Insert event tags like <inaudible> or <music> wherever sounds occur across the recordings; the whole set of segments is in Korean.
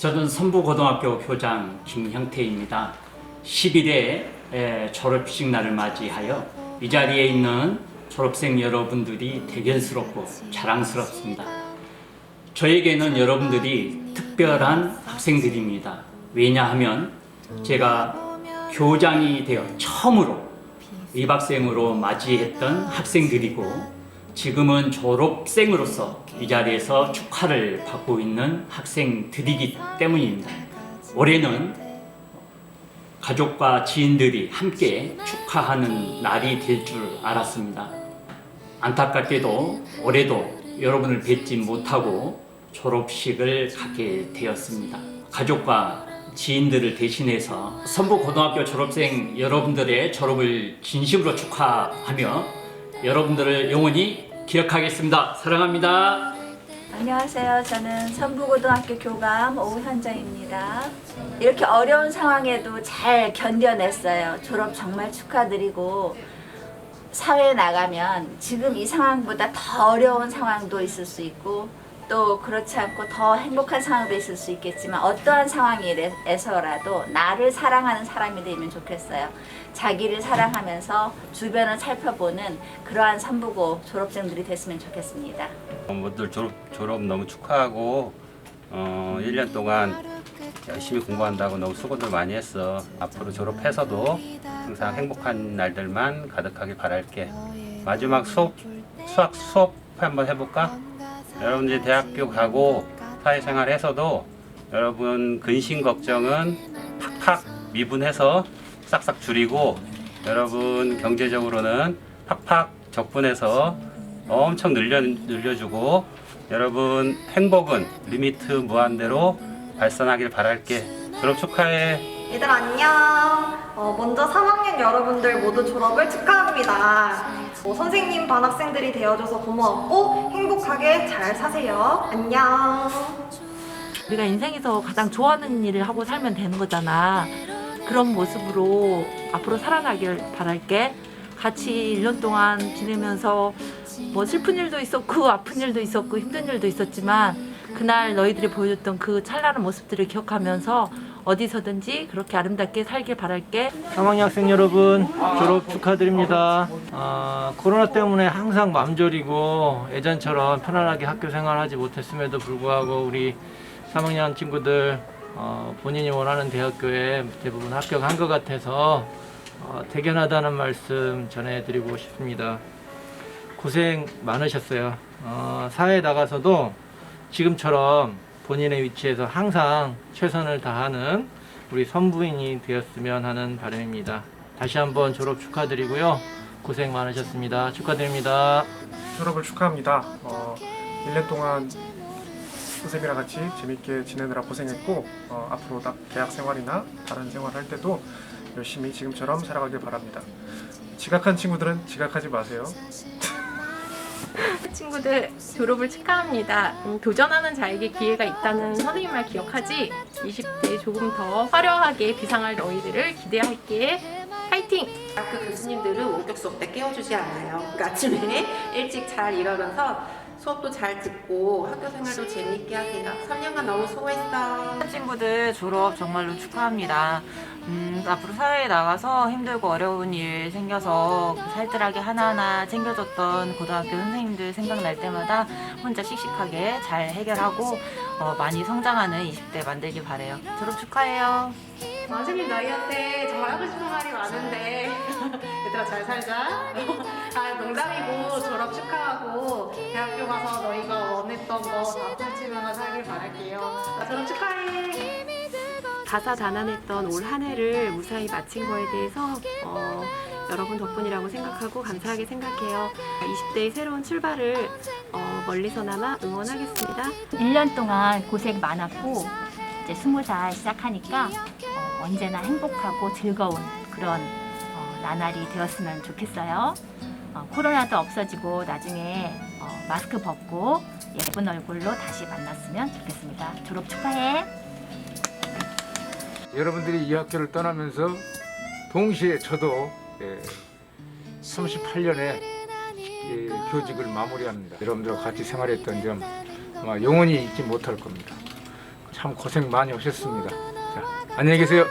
저는 선부고등학교 교장 김형태입니다. 10일에 에, 졸업식 날을 맞이하여 이 자리에 있는 졸업생 여러분들이 대견스럽고 자랑스럽습니다. 저에게는 여러분들이 특별한 학생들입니다. 왜냐하면 제가 교장이 되어 처음으로 입학생으로 맞이했던 학생들이고 지금은 졸업생으로서 이 자리에서 축하를 받고 있는 학생들이기 때문입니다. 올해는 가족과 지인들이 함께 축하하는 날이 될 줄 알았습니다. 안타깝게도 올해도 여러분을 뵙지 못하고 졸업식을 갖게 되었습니다. 가족과 지인들을 대신해서 선부고등학교 졸업생 여러분들의 졸업을 진심으로 축하하며 여러분들을 영원히 기억하겠습니다. 사랑합니다. 안녕하세요. 저는 선부고등학교 교감 오현정입니다. 이렇게 어려운 상황에도 잘 견뎌냈어요. 졸업 정말 축하드리고 사회에 나가면 지금 이 상황보다 더 어려운 상황도 있을 수 있고 또 그렇지 않고 더 행복한 상황도 있을 수 있겠지만 어떠한 상황에서라도 나를 사랑하는 사람이 되면 좋겠어요. 자기를 사랑하면서 주변을 살펴보는 그러한 선부고 졸업생들이 됐으면 좋겠습니다. 어, 모두들 졸업, 졸업 너무 축하하고 어, 1년 동안 열심히 공부한다고 너무 수고들 많이 했어. 앞으로 졸업해서도 항상 행복한 날들만 가득하길 바랄게. 마지막 수업, 수학 수업 한번 해볼까? 여러분들이 대학교 가고 사회생활 해서도 여러분 근심 걱정은 팍팍 미분해서 싹싹 줄이고 여러분 경제적으로는 팍팍 적분해서 엄청 늘려, 늘려주고 여러분 행복은 리미트 무한대로 발산하길 바랄게. 졸업 축하해 얘들 안녕. 어, 먼저 3학년 여러분들 모두 졸업을 축하합니다. 어, 선생님, 반 학생들이 되어줘서 고마웠고 행복하게 잘 사세요. 안녕. 우리가 인생에서 가장 좋아하는 일을 하고 살면 되는 거잖아. 그런 모습으로 앞으로 살아가길 바랄게. 같이 1년 동안 지내면서 뭐 슬픈 일도 있었고 아픈 일도 있었고 힘든 일도 있었지만 그날 너희들이 보여줬던 그 찬란한 모습들을 기억하면서 어디서든지 그렇게 아름답게 살길 바랄게. 3학년 학생 여러분 졸업 축하드립니다. 아, 코로나 때문에 항상 맘졸이고 예전처럼 편안하게 학교 생활하지 못했음에도 불구하고 우리 3학년 친구들 어, 본인이 원하는 대학교에 대부분 합격한 것 같아서 어, 대견하다는 말씀 전해드리고 싶습니다. 고생 많으셨어요. 어, 사회에 나가서도 지금처럼 본인의 위치에서 항상 최선을 다하는 우리 선부인이 되었으면 하는 바람입니다. 다시 한번 졸업 축하드리고요. 고생 많으셨습니다. 축하드립니다. 졸업을 축하합니다. 어, 1년 동안 선생님이랑 같이 재밌게 지내느라 고생했고 어, 앞으로 다 대학 생활이나 다른 생활 할 때도 열심히 지금처럼 살아가길 바랍니다. 지각한 친구들은 지각하지 마세요. <laughs> 친구들 졸업을 축하합니다. 음, 도전하는 자에게 기회가 있다는 선생님 말 기억하지? 20대에 조금 더 화려하게 비상할 너희들을 기대할게. 파이팅! 그 교수님들은 원격 수업 때 깨워주지 않아요. 그러니까 아침에 <laughs> 일찍 잘 일어나서 수업도 잘 듣고 학교 생활도 재미있게 하세요. 3년간 너무 수고했어. 친구들 졸업 정말로 축하합니다. 음, 앞으로 사회에 나가서 힘들고 어려운 일 생겨서 살뜰하게 하나하나 챙겨줬던 고등학교 선생님들 생각날 때마다 혼자 씩씩하게 잘 해결하고 어, 많이 성장하는 20대 만들길 바래요. 졸업 축하해요. 선생님 너희한테 저 하고 싶은 말이 많은데 <laughs> 얘들아 잘 살자. <laughs> 아 농담이고 졸업 축하하고 대학교 가서 너희가 원했던 거다 펼치면서 살길 바랄게요. 자, 졸업 축하해. 다사다난했던 올 한 해를 무사히 마친 거에 대해서 어, 여러분 덕분이라고 생각하고 감사하게 생각해요. 20대의 새로운 출발을 어, 멀리서나마 응원하겠습니다. 1년 동안 고생 많았고 이제 20살 시작하니까 어, 언제나 행복하고 즐거운 그런 어, 나날이 되었으면 좋겠어요. 어, 코로나도 없어지고 나중에 어, 마스크 벗고 예쁜 얼굴로 다시 만났으면 좋겠습니다. 졸업 축하해. 여러분들이 이 학교를 떠나면서 동시에 저도 38년의 교직을 마무리합니다. 여러분들과 같이 생활했던 점 아마 영원히 잊지 못할 겁니다. 참 고생 많이 하셨습니다. 자, 안녕히 계세요.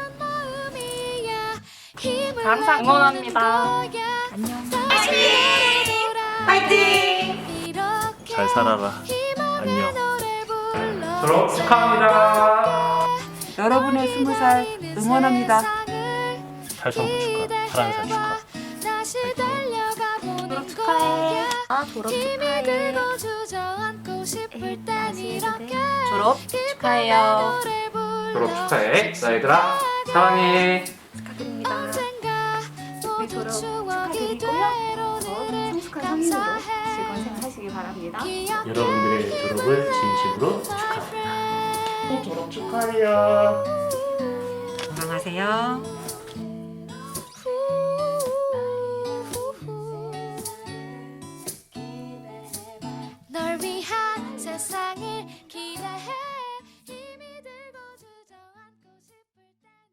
항상 응원합니다. 파이팅! 잘 살아라. 안녕. 졸업 축하합니다. 여러분의 스무 살 응원합니다. 탈선부 축하. 파란산 축하. 졸업 축하해. 아, 졸업 축하해. 졸업 축하해요. 졸업 축하해. 자 얘들아 사랑해. 축하드립니다. 우리 졸업 축하드리고요. 더 성숙한 성인으로 즐거운 생활 하시길 바랍니다. 여러분들의 졸업을 진심으로 축하합니다. 축하해요. 건강하세요.